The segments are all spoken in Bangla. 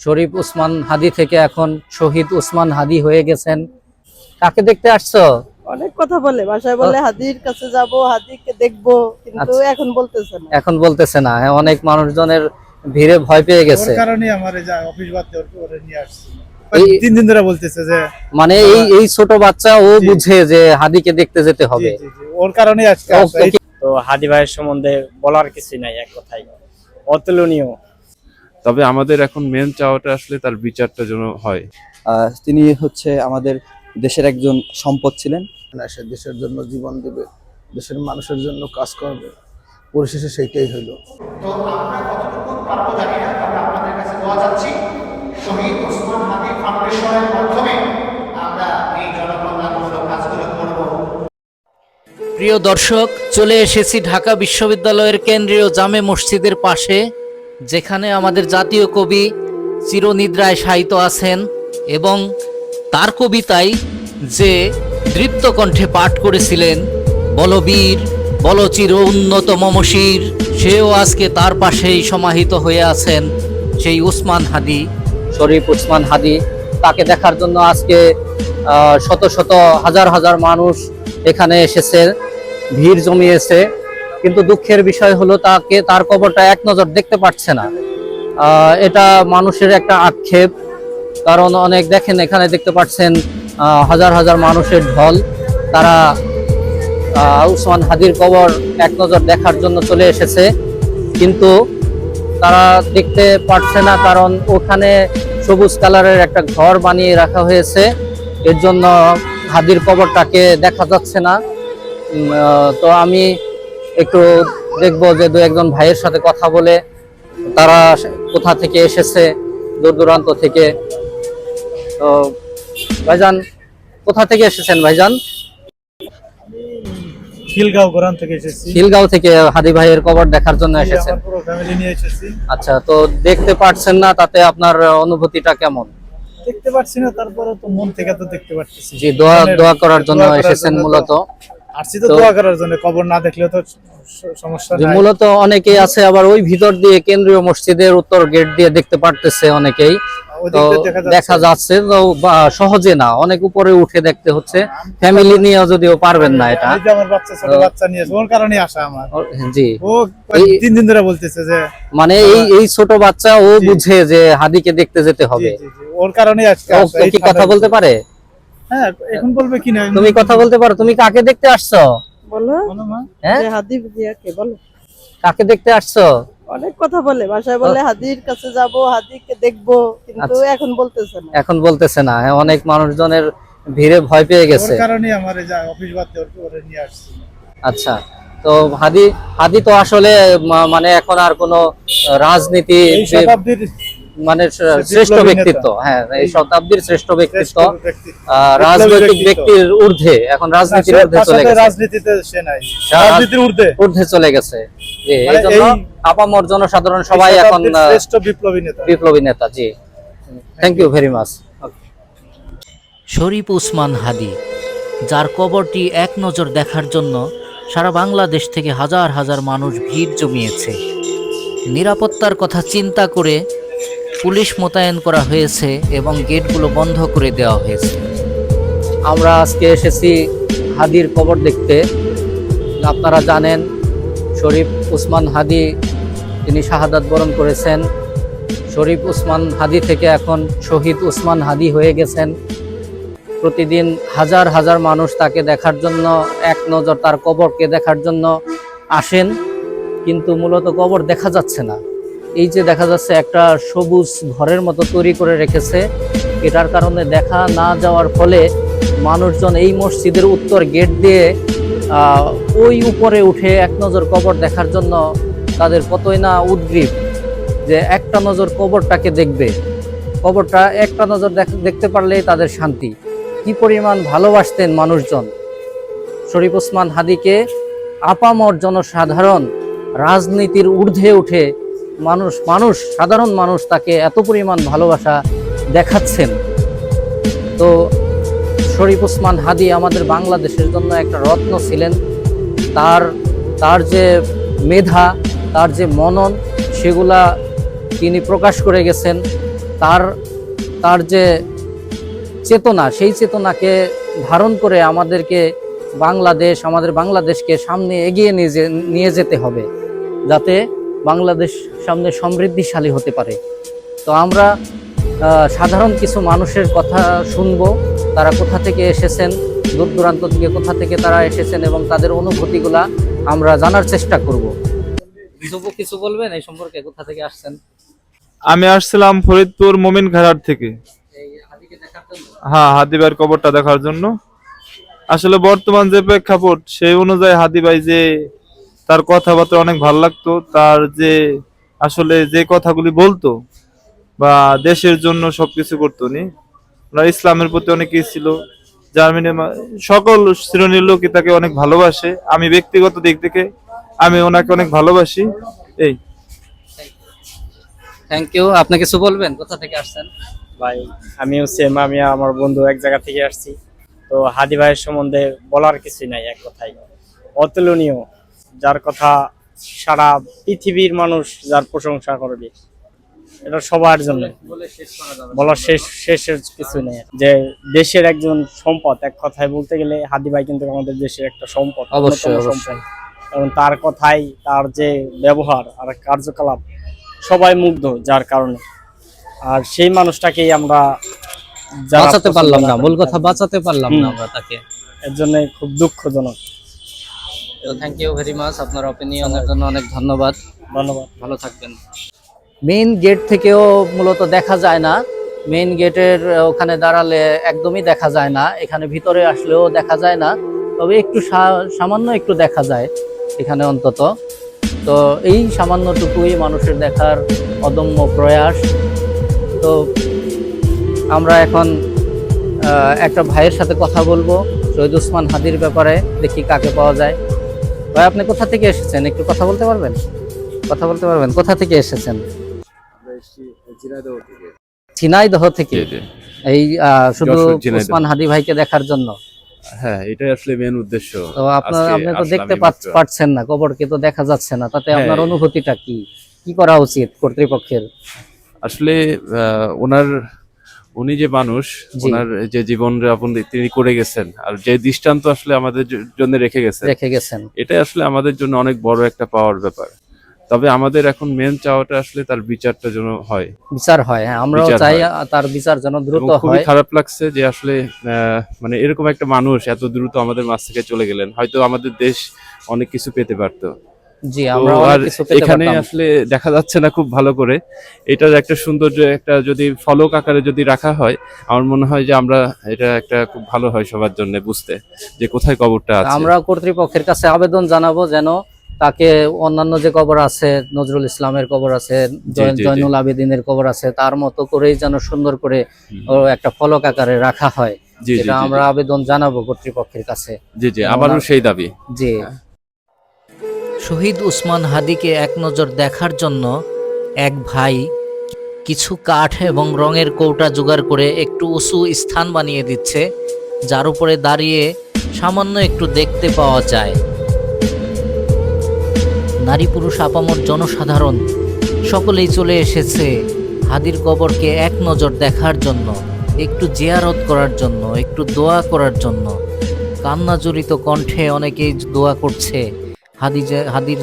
শরীফ উসমান হাদি থেকে এখন শহীদ উসমান হাদি হয়ে গেছেন। কাকে দেখতে আসছো? অনেক কথা বলে বাসায় বলে হাদির কাছে যাব হাদিকে দেখব। কিন্তু আচ্ছা। এখন বলতেছে না। এখন বলতেছে না। হ্যাঁ, অনেক মানুষজনের ভিড়ে ভয় পেয়ে গেছে। ওর কারণে আমার এই যে অফিস বাদ দিয়ে ওর- নিয়ে আসছি। তিন দিন ধরে বলতেছে যে মানে এই এই ছোট বাচ্চা ও বুঝে যে হাদিকে দেখতে যেতে হবে। জি, জি, ওর কারণে আজকে তো হাদি ভাইয়ের সম্বন্ধে বলার কিছু নাই এক কথাই অতুলনীয়। তবে আমাদের এখন মেন চাওয়াটা আসলে তার বিচারটা যেন হয়। আহ, তিনি হচ্ছে আমাদের দেশের একজন সম্পদ ছিলেন। সে দেশের জন্য জীবন দেবে দেশের মানুষের জন্য কাজ করবে পরিশেষে সেইটাই হইল তো আমরা কতটুকু পারব জানি না তবে আপনাদের কাছে দোয়া চাচ্ছি শহীদ ওসমান হাদি ফাউন্ডেশনের মাধ্যমে আমরা এই জনকল্যাণমূলক কাজগুলো করব। প্রিয় দর্শক চলে এসেছি ঢাকা বিশ্ববিদ্যালয়ের কেন্দ্রীয় জামে মসজিদের পাশে। যেখানে আমাদের জাতীয় কবি চিরনিদ্রায় শায়িত আছেন এবং তার কবিতায় যে দৃপ্ত কণ্ঠে পাঠ করেছিলেন, বলবীর, বলচির উন্নত মমশির সেও আজকে তার পাশেই সমাহিত হয়ে আছেন সেই উসমান হাদি, শরীফ উসমান হাদি। তাকে দেখার জন্য আজকে শত শত হাজার হাজার মানুষ এখানে এসেছে, ভিড় জমিয়েছে। কিন্তু দুঃখের বিষয় হলো তাকে, তার কবরটা এক নজর দেখতে পাচ্ছে না। এটা মানুষের একটা আক্ষেপ, কারণ অনেক দেখেন এখানে দেখতে পাচ্ছেন হাজার হাজার মানুষের ঢল। তারা উসমান হাদির কবর এক নজর দেখার জন্য চলে এসেছে। কিন্তু তারা দেখতে পারছে না, কারণ ওখানে সবুজ কালারের একটা ঘর বানিয়ে রাখা হয়েছে। এর জন্য হাদির কবরটাকে দেখা যাচ্ছে না। তো আমি একটু দেখব যে দু একজন ভাইয়ের সাথে কথা বলে তারা কোথা থেকে এসেছে দূর দূরান্ত থেকে। তো ভাইজান কোথা থেকে এসেছেন ভাইজান? খিলগাঁও থেকে এসেছি। খিলগাঁও থেকে হাদি ভাইয়ের কবর দেখার জন্য এসেছেন। পুরো ফ্যামিলি নিয়ে এসেছি। আচ্ছা তো দেখতে না তাতে আপনার অনুভূতিটা কেমন? দেখতে পাচ্ছি না তারপরে তো মন থেকে তো দেখতে পাচ্ছি জি দোয়া দোয়া করার জন্য এসেছেন মূলত। আসছি তো তো- দোয়া করার জন্য খবর না দেখলেও তো সমস্যা নাই। মূলত অনেকেই আছে আবার ওই ভিতর দিয়ে কেন্দ্রীয় মসজিদের উত্তর গেট দিয়ে দেখতে পারতেছে অনেকেই। তো দেখা যাচ্ছে। তো সহজে না অনেক উপরে উঠে দেখতে হচ্ছে। ফ্যামিলি নিয়ে যদিও পারবেন না এটা। আমার বাচ্চা ছোট বাচ্চা নিয়ে ওর কারণে আসা আমার। জি। ও তিন দিন ধরে বলতেছে যে মানে এই এই ছোট বাচ্চা ও বুঝে যে হাদিকে দেখতে যেতে হবে। ওর কারণে আজকে কি কথা বলতে পারে? হ্যাঁ এখন বলবে কি না তুমি কথা বলতে পারো। তুমি কাকে দেখতে আসছো? বলো। বলো হ্যাঁ? হাদি জিয়াকে বলো। কাকে দেখতে আসছো? অনেক কথা বলে বাসায় বলে হাদির কাছে যাব হাদিকে দেখব কিন্তু আচ্ছা। এখন বলতেছে না। এখন বলতেছে না। হ্যাঁ, অনেক মানুষজনের ভিড়ে ভয় পেয়ে গেছে। কারণে আমার এই অফিস বাদ ওরে নিয়ে আসছি। আচ্ছা। তো হাদি হাদি তো আসলে মানে এখন আর কোনো রাজনীতি মানে শ্রেষ্ঠ ব্যক্তিত্ব। হ্যাঁ এই শতাব্দীর শ্রেষ্ঠ ব্যক্তিত্ব। রাজনৈতিক ব্যক্তির ঊর্ধ্বে এখন রাজনীতির ঊর্ধ্বে চলে গেছে। রাজনীতিতে সে নাই। রাজনীতির ঊর্ধ্বে। ঊর্ধ্বে চলে গেছে। জি এই মানে জন্য এই- আপামর জনসাধারণ সবাই এখন শ্রেষ্ঠ বিপ্লবী নেতা। বিপ্লবী নেতা জি। Thank you very much Sharif Usman Hadi যার কবরটি এক নজর দেখার জন্য সারা বাংলাদেশ থেকে হাজার হাজার মানুষ ভিড় জমিয়েছে। নিরাপত্তার কথা চিন্তা করে পুলিশ মোতায়েন করা হয়েছে এবং গেটগুলো বন্ধ করে দেওয়া হয়েছে। আমরা আজকে এসেছি হাদির কবর দেখতে। আপনারা জানেন, শরীফ উসমান হাদি, তিনি শাহাদাত বরণ করেছেন। শরীফ উসমান হাদি থেকে এখন শহীদ উসমান হাদি হয়ে গেছেন। প্রতিদিন হাজার হাজার মানুষ তাকে দেখার জন্য, এক নজর তার কবরকে দেখার জন্য আসেন। কিন্তু মূলত কবর দেখা যাচ্ছে না। এই যে দেখা যাচ্ছে একটা সবুজ ঘরের মতো তৈরি করে রেখেছে। এটার কারণে দেখা না যাওয়ার ফলে মানুষজন এই মসজিদের উত্তর গেট দিয়ে ওই উপরে উঠে এক নজর কবর দেখার জন্য তাদের কতই না উদ্গ্রীব যে একটা নজর কবরটাকে দেখবে। কবরটা একটা নজর দেখ- দেখতে পারলেই তাদের শান্তি। কি পরিমাণ ভালোবাসতেন মানুষজন। শরীফ ওসমান হাদিকে আপামর জনসাধারণ রাজনীতির ঊর্ধ্বে উঠে মানুষ মানুষ, সাধারণ মানুষ তাকে এত পরিমাণ ভালোবাসা দেখাচ্ছেন। তো শরীফ ওসমান হাদি আমাদের বাংলাদেশের জন্য একটা রত্ন ছিলেন। তার তার যে মেধা, তার যে মনন, সেগুলা তিনি প্রকাশ করে গেছেন। তার তার যে চেতনা, সেই চেতনাকে ধারণ করে আমাদেরকে বাংলাদেশ, আমাদের বাংলাদেশকে সামনে এগিয়ে নিয়ে যেতে হবে। যাতে বাংলাদেশ সামনে সমৃদ্ধিশালী হতে পারে। তো আমরা সাধারণ কিছু মানুষের কথা শুনব। তারা কোথা থেকে এসেছেন দূর দূরান্ত থেকে কোথা থেকে তারা এসেছেন এবং তাদের অনুভূতিগুলা আমরা জানার চেষ্টা করব। কিছু কিছু বলবেন এই সম্পর্কে? কোথা থেকে আসছেন? আমি আসছিলাম ফরিদপুর মোমিন ঘাট থেকে। হ্যাঁ হাদিবার কবরটা দেখার জন্য। আসলে বর্তমান যে প্রেক্ষাপট সেই অনুযায়ী হাদি ভাই যে তার কথাবার্তা অনেক ভালো লাগতো। তার যে আসলে যে কথাগুলি বলতো বা দেশের জন্য সবকিছু করতো নি ওনার ইসলামের প্রতি অনেক ই ছিল জার্মানি সকল শ্রেণির লোকই তাকে অনেক ভালোবাসে। আমি ব্যক্তিগত দিক থেকে আমি ওনাকে অনেক ভালোবাসি। এই। থ্যাংক ইউ আপনি কিছু বলবেন? কোথা থেকে আসছেন? ভাই আমিও সেম আমি আমার বন্ধু এক জায়গা থেকে আসছি। তো হাদি ভাইয়ের সম্বন্ধে বলার কিছুই নাই এক কথাই অতুলনীয়। যার কথা সারা পৃথিবীর মানুষ যার প্রশংসা করবে। এটা সবার জন্য। বলে শেষ বলার শেষ শেষের কিছু নেই। যে দেশের একজন সম্পদ এক কথায় বলতে গেলে হাদি ভাই কিন্তু আমাদের দেশের একটা সম্পদ অবশ্যই। এবং তার কথাই তার যে ব্যবহার আর কার্যকলাপ সবাই মুগ্ধ যার কারণে। আর সেই মানুষটাকেই আমরা বাঁচাতে পারলাম না মূল কথা বাঁচাতে পারলাম না আমরা তাকে। এর জন্য খুব দুঃখজনক। তো থ্যাংক ইউ ভেরি মাচ আপনার অপিনিয়নের জন্য অনেক ধন্যবাদ। ধন্যবাদ। ভালো থাকবেন। মেইন গেট থেকেও মূলত দেখা যায় না। মেইন গেটের ওখানে দাঁড়ালে একদমই দেখা যায় না। এখানে ভিতরে আসলেও দেখা যায় না। তবে একটু সামান্য একটু দেখা যায় এখানে অন্তত। তো এই সামান্যটুকুই মানুষের দেখার অদম্য প্রয়াস। তো আমরা এখন একটা ভাইয়ের সাথে কথা বলব শহীদ উসমান হাদির ব্যাপারে দেখি কাকে পাওয়া যায়। ভাই আপনি কোথা থেকে এসেছেন? একটু কথা বলতে পারবেন? কথা বলতে পারবেন? কোথা থেকে এসেছেন? ঝিনাইদহ থেকে। এই আহ, শুধু হাদি ভাইকে দেখার জন্য? হ্যাঁ এটাই আসলে মেন উদ্দেশ্য। তো আপনার আপনি তো দেখতে না কবরকে তো দেখা যাচ্ছে না। তাতে হ্যাঁ। আপনার অনুভূতিটা কি? কি করা উচিত কর্তৃপক্ষের? আসলে আহ, ওনার উনি যে মানুষ। ওনার যে জীবন যাপন তিনি করে গেছেন। আর যে দৃষ্টান্ত আসলে আমাদের জন্য রেখে গেছেন রেখে গেছেন। এটা আসলে আমাদের জন্য অনেক বড় একটা পাওয়ার ব্যাপার। তবে আমাদের এখন মেন চাওয়াটা আসলে তার বিচারটা যেন হয়। বিচার হয় হ্যাঁ আমরাও চাই তার বিচার যেন দ্রুত এবং খুবই খারাপ লাগছে যে আসলে আহ, মানে এরকম একটা মানুষ এত দ্রুত আমাদের মাছ থেকে চলে গেলেন। হয়তো আমাদের দেশ অনেক কিছু পেতে পারতো। জি আমরা অনেক কিছু পেতে এখানে আসলে দেখা যাচ্ছে না খুব ভালো করে। এটার একটা সৌন্দর্য একটা যদি ফলক আকারে যদি রাখা হয় আমার মনে হয় যে আমরা এটা একটা খুব ভালো হয় সবার জন্য বুঝতে যে কোথায় কবরটা আছে। আমরা কর্তৃপক্ষের কাছে আবেদন জানাব যেন তাকে অন্যান্য যে কবর আছে নজরুল ইসলামের কবর আছে। জয়নুল আবেদিনের কবর আছে তার মতো করেই যেন সুন্দর করে একটা ফলক আকারে রাখা হয় জি, আমরা আবেদন জানাব কর্তৃপক্ষের কাছে। জি জি আমারও সেই দাবি। জি। শহীদ উসমান হাদিকে এক নজর দেখার জন্য এক ভাই কিছু কাঠ এবং রঙের কৌটা জোগাড় করে একটু উঁচু স্থান বানিয়ে দিচ্ছে, যার উপরে দাঁড়িয়ে সামান্য একটু দেখতে পাওয়া যায়। নারী পুরুষ আপামর জনসাধারণ সকলেই চলে এসেছে হাদির কবরকে এক নজর দেখার জন্য, একটু জিয়ারত করার জন্য, একটু দোয়া করার জন্য। কান্না জড়িত কণ্ঠে অনেকেই দোয়া করছে হাদি যে- হাদির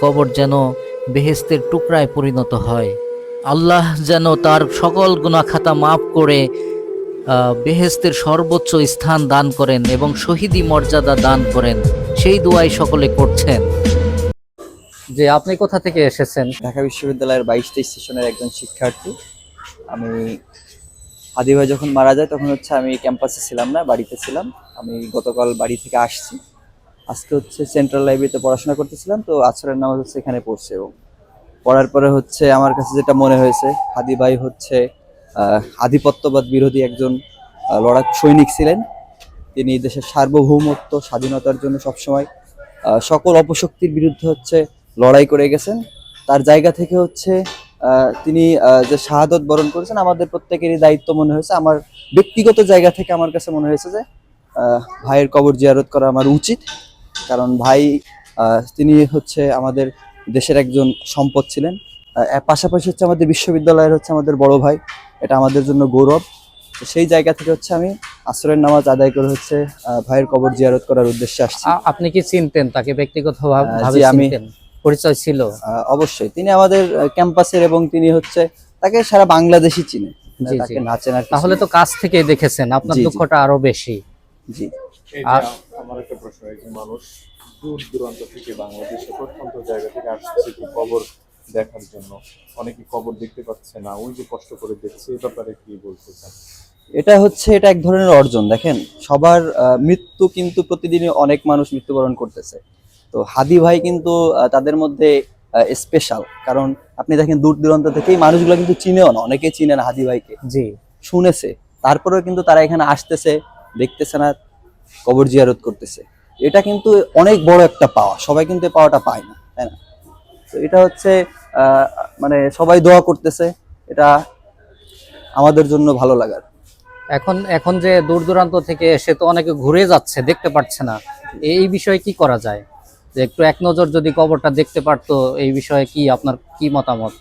কবর যেন বেহেস্তের টুকরায় পরিণত হয়। আল্লাহ যেন তার সকল গুণাখাতা মাফ করে আহ, বেহেস্তের সর্বোচ্চ স্থান দান করেন এবং শহীদি মর্যাদা দান করেন। সেই দোয়াই সকলে করছেন। যে আপনি কোথা থেকে এসেছেন? ঢাকা বিশ্ববিদ্যালয়ের বাইশ তেইশ সেশনের একজন শিক্ষার্থী। আমি হাদি ভাই যখন মারা যায় তখন হচ্ছে আমি ক্যাম্পাসে ছিলাম না বাড়িতে ছিলাম। আমি গতকাল বাড়ি থেকে আসছি। আজকে হচ্ছে সেন্ট্রাল লাইব্রেরিতে পড়াশোনা করতেছিলাম, তো আছরের নামাজ হচ্ছে এখানে পড়ছে এবং পড়ার পরে হচ্ছে আমার কাছে যেটা মনে হয়েছে, হাদি ভাই হচ্ছে আধিপত্যবাদ বিরোধী একজন লড়াক সৈনিক ছিলেন। তিনি দেশের সার্বভৌমত্ব, স্বাধীনতার জন্য সবসময় সকল অপশক্তির বিরুদ্ধে হচ্ছে লড়াই করে গেছেন। তার জায়গা থেকে হচ্ছে তিনি যে শাহাদত বরণ করেছেন, আমাদের প্রত্যেকেরই দায়িত্ব মনে হয়েছে। আমার ব্যক্তিগত জায়গা থেকে আমার কাছে মনে হয়েছে যে ভাইয়ের কবর জিয়ারত করা আমার উচিত। কারণ ভাই তিনি হচ্ছে আমাদের দেশের একজন সম্পদ ছিলেন। পাশাপাশি হচ্ছে আমাদের বিশ্ববিদ্যালয়ের হচ্ছে আমাদের বড় ভাই। এটা আমাদের জন্য গৌরব। তো সেই জায়গা থেকে হচ্ছে আমি আসরের নামাজ আদায় করে হচ্ছে ভাইয়ের কবর জিয়ারত করার উদ্দেশ্যে আসছি। আপনি কি চিনতেন? তাকে ব্যক্তিগতভাবে আমি- পরিচয় ছিল? অবশ্যই। তিনি আমাদের ক্যাম্পাসের এবং তিনি হচ্ছে তাকে সারা বাংলাদেশই চিনে। তাহলে তো কাছ থেকেই দেখেছেন। আপনার। দুঃখটা আরও বেশি। জি। আর আমার একটা প্রশ্ন একজন মানুষ দূর দূরান্ত থেকে বাংলাদেশের প্রত্যন্ত জায়গা থেকে আসছে কি কবর দেখার জন্য। অনেকে কবর দেখতে পাচ্ছে না ওই যে কষ্ট করে দেখছে এই ব্যাপারে কি বলতে চান? এটা হচ্ছে এটা এক ধরনের অর্জন। দেখেন সবার আহ, মৃত্যু কিন্তু প্রতিদিনই অনেক মানুষ মৃত্যুবরণ করতেছে। তো হাদি ভাই কিন্তু আহ, তাদের মধ্যে স্পেশাল কারণ আপনি দেখেন দূর দূরান্ত থেকে মানুষগুলো কিন্তু চিনেও না অনেকেই চিনে না হাদি ভাইকে। জি। শুনেছে। তারপরেও কিন্তু তারা এখানে আসতেছে দেখতেছে না। কবর জিয়ারত করতেছে। এটা কিন্তু অনেক বড় একটা পাওয়া। সবাই কিন্তু পাওয়াটা পায় না তাই না? তো এটা হচ্ছে মানে সবাই দোয়া করতেছে। এটা আমাদের জন্য ভালো লাগার। এখন এখন যে দূর দূরান্ত থেকে এসে তো অনেকে ঘুরে যাচ্ছে দেখতে পাচ্ছে না। এই বিষয়ে কি করা যায়? যে একটু এক নজর যদি কবরটা দেখতে পারতো এই বিষয়ে কি আপনার কি মতামত?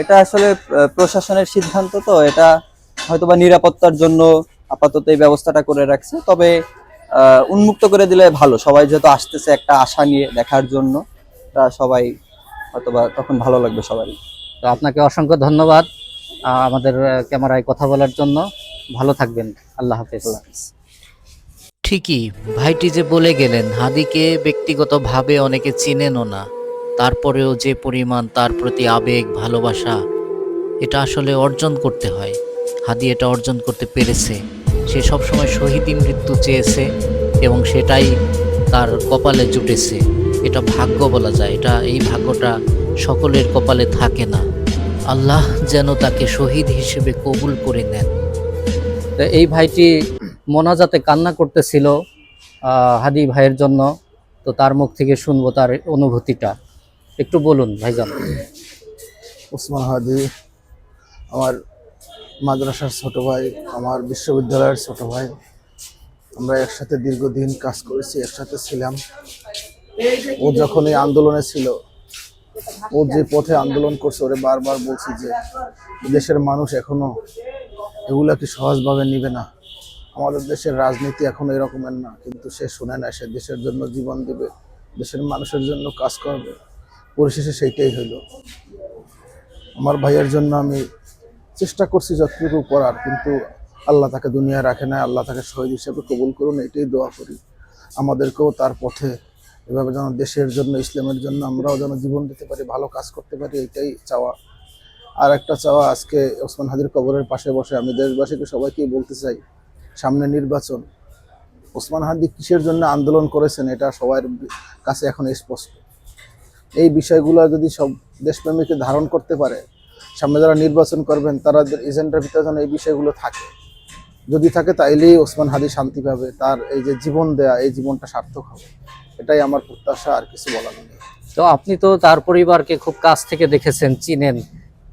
এটা আসলে প্রশাসনের সিদ্ধান্ত তো। এটা হয়তোবা নিরাপত্তার জন্য আপাতত এই ব্যবস্থাটা করে রাখছে। তবে উন্মুক্ত করে দিলে ভালো। সবাই যেহেতু আসতেছে একটা আশা নিয়ে দেখার জন্য তা সবাই হয়তোবা তখন ভালো লাগবে সবারই। তো আপনাকে অসংখ্য ধন্যবাদ আমাদের ক্যামেরায় কথা বলার জন্য। ভালো থাকবেন। আল্লাহ হাফেজ। আল্লাহ হাফেজ। ঠিকই ভাইটি যে বলে গেলেন হাদিকে ব্যক্তিগতভাবে অনেকে চিনেনও না। তারপরেও যে পরিমাণ তার প্রতি আবেগ ভালোবাসা এটা আসলে অর্জন করতে হয়। হাদি এটা অর্জন করতে পেরেছে। সে সবসময় শহীদি মৃত্যু চেয়েছে এবং সেটাই তার কপালে জুটেছে। এটা ভাগ্য বলা যায়। এটা, এই ভাগ্যটা সকলের কপালে থাকে না। আল্লাহ যেন তাকে শহীদ হিসেবে কবুল করে নেন। এই ভাইটি মোনাজাতে কান্না করতেছিল হাদি ভাইয়ের জন্য। তো তার মুখ থেকে শুনব তার অনুভূতিটা। একটু বলুন ভাইজান। ওসমান হাদি, আমার মাদ্রাসার ছোট ভাই, আমার বিশ্ববিদ্যালয়ের ছোট ভাই। আমরা একসাথে দীর্ঘদিন কাজ করেছি, একসাথে ছিলাম। ও যখন এই আন্দোলনে ছিল, ও যে পথে আন্দোলন করছে, ওরে বারবার বলছি যে, দেশের মানুষ এখনও এগুলা কি সহজভাবে নিবে না। আমাদের দেশের রাজনীতি এখনও এরকমের না, কিন্তু সে শুনে না সে দেশের জন্য জীবন দেবে, দেশের মানুষের জন্য কাজ করবে। পরিশেষে সেইটাই হইল। আমার ভাইয়ের জন্য আমি চেষ্টা করছি যতটুকু করার, কিন্তু আল্লাহ তাকে দুনিয়া রাখে না আল্লাহ তাকে শহীদ হিসেবে কবুল করুন, এটাই দোয়া করি। আমাদেরকেও তার পথে এভাবে যেন দেশের জন্য, ইসলামের জন্য আমরাও যেন জীবন দিতে পারি, ভালো কাজ করতে পারি, এটাই চাওয়া। আর একটা চাওয়া, আজকে ওসমান হাদির কবরের পাশে বসে আমি দেশবাসীকে সবাইকে বলতে চাই, সামনে নির্বাচন। ওসমান হাদি কিসের জন্য আন্দোলন করেছেন, এটা সবার কাছে এখন স্পষ্ট। এই বিষয়গুলো যদি সব দেশপ্রেমীকে ধারণ করতে পারে সামনে যারা নির্বাচন করবেন তারা এজেন্ডার ভিতরে যেন এই বিষয়গুলো থাকে। যদি থাকে তাইলেই ওসমান হাদি শান্তি পাবে তার এই যে জীবন দেয়া এই জীবনটা সার্থক হবে। এটাই আমার প্রত্যাশা আর কিছু বলার নেই। তো আপনি তো তার পরিবারকে খুব কাছ থেকে দেখেছেন চিনেন।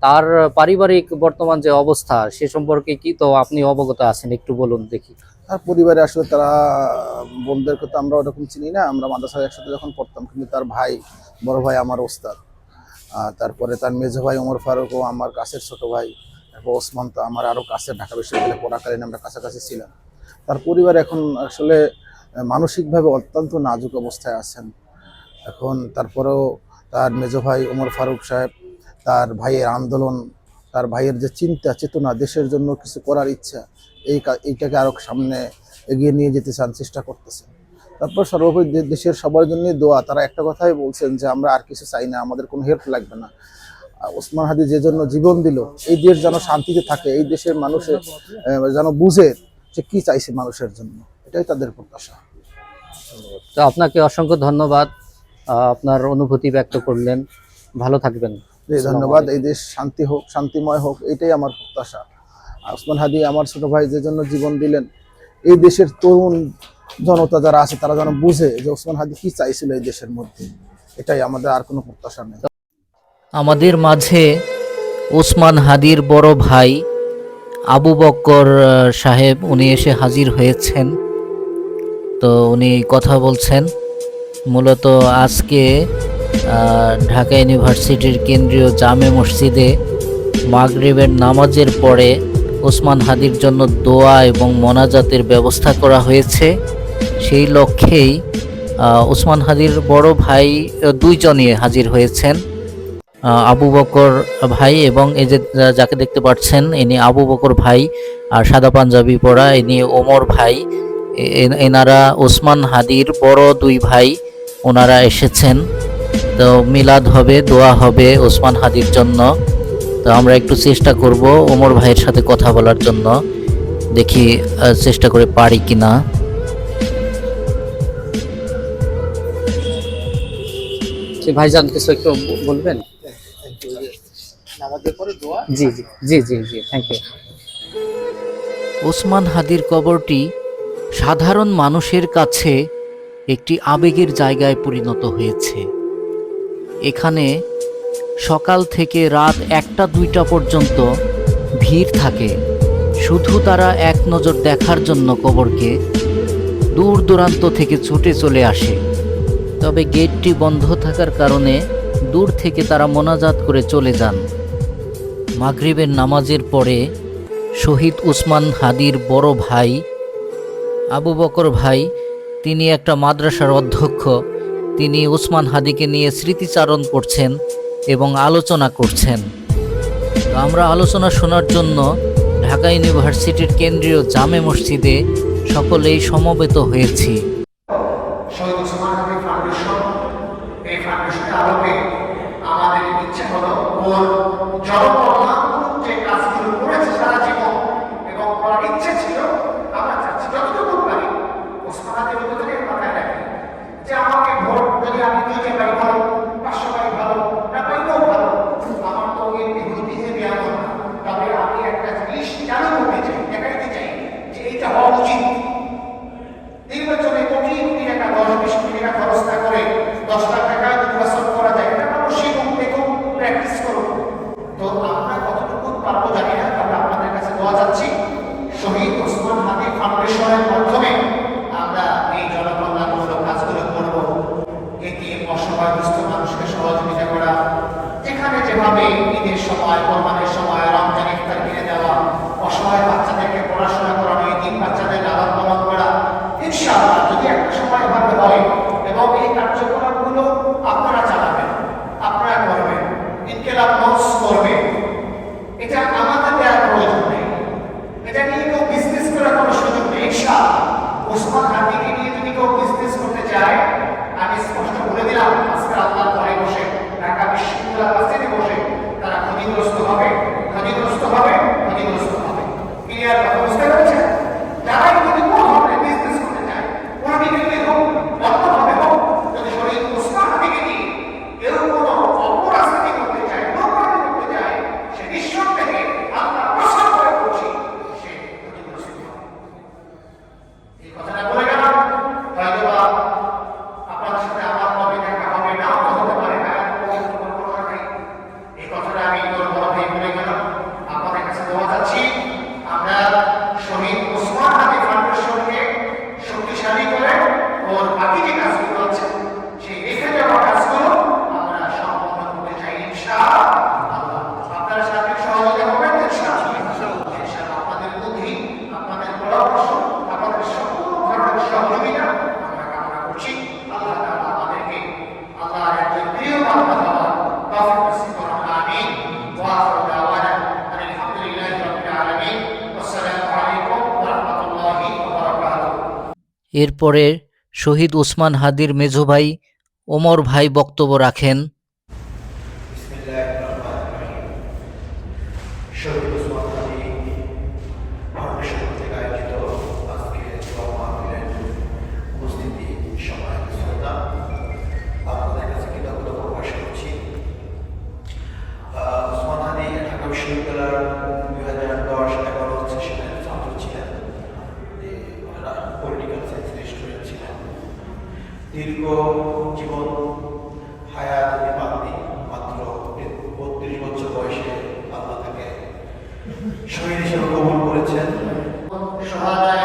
তার পারিবারিক বর্তমান যে অবস্থা সে সম্পর্কে কি তো আপনি অবগত আছেন? একটু বলুন দেখি। তার পরিবারে আসলে তারা বোনদেরকে তো আমরা ওরকম চিনি না আমরা মাদ্রাসায় একসাথে যখন পড়তাম কিন্তু তার ভাই বড় ভাই আমার ওস্তাদ। তারপরে তার মেজো ভাই ওমর ফারুকও আমার কাছের ছোট ভাই, তারপর ওসমান তো আমার আরও কাছে ঢাকা বিশ্ববিদ্যালয়ে পড়াকালীন আমরা কাছাকাছি ছিলাম। তার পরিবার এখন আসলে মানসিকভাবে অত্যন্ত নাজুক অবস্থায় আছেন। এখন তারপরেও তার মেজো ভাই ওমর ফারুক সাহেব, তার ভাইয়ের আন্দোলন, তার ভাইয়ের যে চিন্তা, চেতনা, দেশের জন্য কিছু করার ইচ্ছা, এই এইটাকে আরও সামনে এগিয়ে নিয়ে যেতে চান, চেষ্টা করতেছেন। তারপর সর্বোপরি দেশের সবার জন্য দোয়া। তারা একটা কথাই বলছেন যে আমরা আর কিছু চাই না আমাদের কোনো হেল্প লাগবে না। ওসমান হাদি যে জন্য জীবন দিল এই দেশ যেন শান্তিতে থাকে এই দেশের মানুষের যেন বুঝে যে কি চাইছে মানুষের জন্য। এটাই তাদের প্রত্যাশা। তো আপনাকে অসংখ্য ধন্যবাদ। আপনার অনুভূতি ব্যক্ত করলেন। ভালো থাকবেন। ধন্যবাদ। এই দেশ শান্তি হোক শান্তিময় হোক এটাই আমার প্রত্যাশা। ওসমান হাদি আমার ছোট ভাই যে জন্য জীবন দিলেন এই দেশের তরুণ জনতা যারা আছে, তারা যেন বুঝে যে ওসমান হাদি কি চাইছিল এই দেশের মধ্যে। এটাই আমাদের আর কোনো প্রত্যাশা নেই। আমাদের মাঝে ওসমান হাদির বড় ভাই আবু বক্কর সাহেব, উনি এসে হাজির হয়েছেন। তো উনি কথা বলছেন। মূলত আজকে ঢাকা ইউনিভার্সিটির কেন্দ্রীয় জামে মসজিদে মাগরিবের নামাজের পরে ওসমান হাদির জন্য দোয়া এবং মোনাজাতের ব্যবস্থা করা হয়েছে। সেই লক্ষ্যেই ওসমান হাদির বড় ভাই দুইজনই হাজির হয়েছেন। আবু বকর ভাই এবং এই যে যাকে দেখতে পাচ্ছেন, ইনি আবু বকর ভাই আর সাদা পাঞ্জাবি পরা ইনি ওমর ভাই। এনারা ওসমান হাদির বড় দুই ভাই, ওনারা এসেছেন। তো মিলাদ হবে, দোয়া হবে ওসমান হাদির জন্য। তো আমরা একটু চেষ্টা করব ওমর ভাইয়ের সাথে কথা বলার জন্য। দেখি চেষ্টা করে পারি কিনা। ভাইজান কিছু একটু বলবেন? জি জি জি জি থ্যাংক ইউ ওসমান হাদির কবরটি সাধারণ মানুষের কাছে একটি আবেগের জায়গায় পরিণত হয়েছে। এখানে সকাল থেকে রাত একটা, দুইটা পর্যন্ত ভিড় থাকে। শুধু তারা এক নজর দেখার জন্য কবরকে দূর দূরান্ত থেকে ছুটে চলে আসে। তবে গেটটি বন্ধ থাকার কারণে দূর থেকে তারা মোনাজাত করে চলে যান। মাগরিবের নামাজের পরে শহীদ উসমান হাদির বড় ভাই আবু বকর ভাই, তিনি একটা মাদ্রাসার অধ্যক্ষ, তিনি উসমান হাদিকে নিয়ে স্মৃতিচারণ করছেন এবং আলোচনা করছেন। আমরা আলোচনা শোনার জন্য ঢাকা ইউনিভার্সিটির কেন্দ্রীয় জামে মসজিদে সকলেই সমবেত হয়েছি শহীদ ওসমান হাদি ফাউন্ডেশন এই ফাউন্ডেশনের আলোকে ইচ্ছে হলো ওর জনকল্যাণমূলক যে কাজগুলো করেছে সারা জীবন এবং করার ইচ্ছে ছিল আমরা চাচ্ছি যতটুকু পারি ওসমান হাদির উদ্যোগে মাথায় রাখি যে আমাকে ভোট যদি আমি দুইটা পাই ভালো পাঁচশো পাই ভালো না পাইলেও ভালো আমার তো এর বিহেভিয়ার না তবে আমি একটা জিনিস কেন করতে চাই দেখাইতে চাই যে এইটা হওয়া উচিত নির্বাচনে কোটি কোটি টাকা দশ বিশ কোটি টাকা খরচ না করে দশ লাখ টাকা নির্বাচন করা যায় এটা মানুষ শিখুক দেখুক প্র্যাকটিস করুক তো আমরা কতটুকু পারব জানি না তবে আপনাদের কাছে দোয়া যাচ্ছি শহীদ ওসমান হাদি ফাউন্ডেশনের মাধ্যমে আমরা এই জনকল্যাণমূলক কাজগুলো করব এটিএম অসহায় দুস্থ মানুষকে সহযোগিতা করা। এখানে যেভাবে ঈদের সময় কোরবানের সময় রমজান ইফতার কিনে দেওয়া অসহায় বাচ্চাদেরকে পড়াশোনা করানো এতিম বাচ্চাদের লালন পালন করা ইনশাআল্লাহ যদি একটা সময় ভাবে হয় এবং এই কার্যক্রমগুলো আপনারা চালাবেন আপনারা করবেন ইনকেলাব মঞ্চ করবে এটা আমাদের দেওয়ার প্রয়োজন নেই এটা নিয়ে কেউ বিজনেস করার কোনো সুযোগ নেই ইনশাআল্লাহ ওসমান হাদিকে নিয়ে যদি কেউ বিজনেস করতে চায় আমি স্পষ্ট বলে দিলাম আজকে আল্লাহ ঘরে বসে ঢাকা বিশ্ববিদ্যালয় বাসিতে বসে তারা ক্ষতিগ্রস্ত হবে ক্ষতিগ্রস্ত হবে ক্ষতিগ্রস্ত হবে ক্লিয়ার কথা বুঝতে পেরেছেন যারা যদি কোনো ধরনের বিজনেস করতে চায় পলিটিক্যালি হোক অন্যভাবে হোক যদি শরীর ওসমান হাদিকে নিয়ে কেউ কোনো অপরাজনীতি করতে চায় নোংরামি করতে চায় সে নিঃসন্দেহে আল্লাহ প্রশ্ন করে করছি সে ক্ষতিগ্রস্ত হবে এই কথাটা বলে গেলাম হয়তোবা আপনার সাথে আমার কবে দেখা হবে নাও তো হতে পারে না এরকম কোনো কথা নেই এই কথাটা আমি তোর বড় ভাই বলে গেলাম আপনাদের কাছে দোয়া যাচ্ছি আমরা শহীদ ওসমান হাদি ফাউন্ডেশনকে শক্তিশালী করে ওর বাকি যে কাজগুলো আছে সেই রেখে যাওয়া কাজগুলো আমরা সম্পন্ন করতে চাই ইনশাআল্লাহ আপনারা সাথে সহযোগিতা করবেন ইনশাআল্লাহ ইনশাআল্লাহ আপনাদের বুদ্ধি আপনাদের পরামর্শ আপনাদের সকল ধরনের সহযোগিতা আমরা কামনা করছি আল্লাহ তাআলা আমাদেরকে আল্লাহর একজন প্রিয় বান্দা হওয়ার তৌফিক নসিব করুন আমিন ওয়া আখিরু দাওয়ানা আলহামদুলিল্লাহি রাব্বিল আলামিন আসসালামু আলাইকুম ওয়া রাহমাতুল্লাহি ওয়া বারাকাতুহু এরপরে শহীদ ওসমান হাদির মেজো ভাই ওমর ভাই বক্তব্য রাখেন। দীর্ঘ জীবন হায়াত পাননি মাত্র বত্রিশ বছর বয়সে আল্লাহ তাকে শহীদ হিসেবে গ্রহণ করেছেন। সহাদায়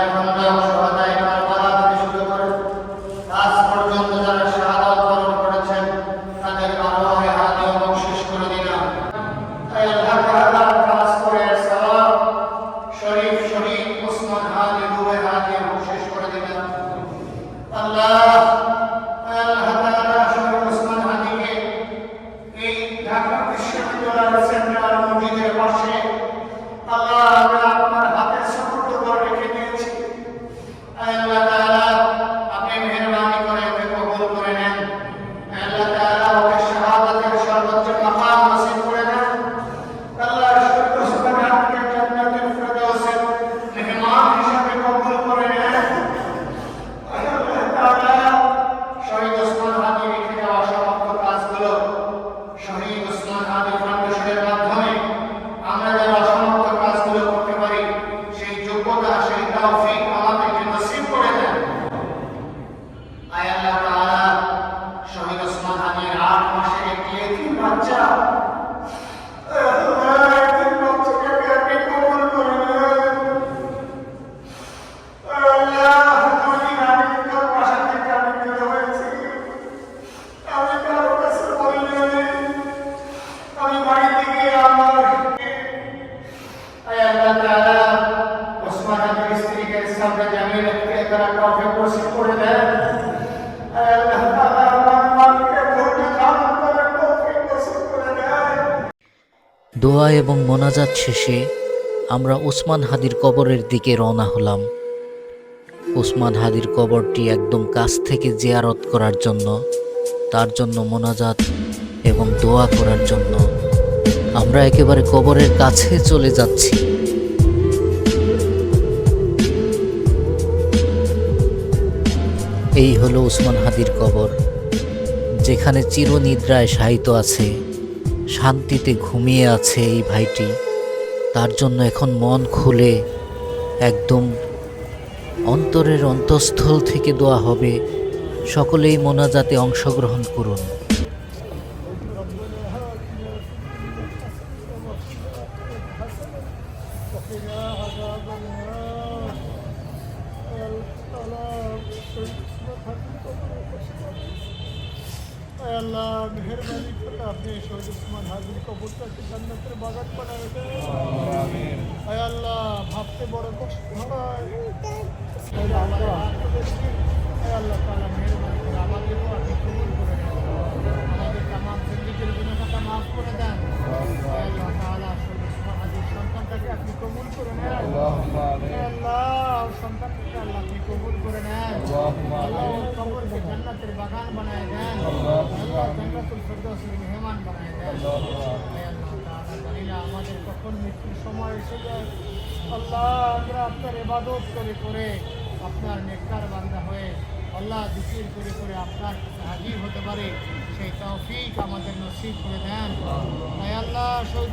wa ta'ala এবং মোনাজাত শেষে আমরা ওসমান হাদির কবরের দিকে রওনা হলাম। ওসমান হাদির কবরটি একদম কাছ থেকে জিয়ারত করার জন্য, তার জন্য মোনাজাত এবং দোয়া করার জন্য আমরা একেবারে কবরের কাছে চলে যাচ্ছি। এই হলো ওসমান হাদির কবর, যেখানে চিরনিদ্রায় শায়িত আছে। শান্তিতে ঘুমিয়ে আছে এই ভাইটি। তার জন্য এখন মন খুলে একদম অন্তরের অন্তঃস্থল থেকে দোয়া হবে। সকলেই মোনাজাতে অংশগ্রহণ করুন। বাগান বানায় দেন জান্নাতুল ফেরদৌসের মেহমান বানায় দেন আমাদের কখন মৃত্যুর সময় এসে যায় আল্লাহ আমরা আপনার ইবাদত করে করে আপনার নেককার বান্দা হয়ে আল্লাহ জিকির করে করে আপনার হাজির হতে পারে। সেই তৌফিক আমাদের নসিব করে দেন। তাই আল্লাহ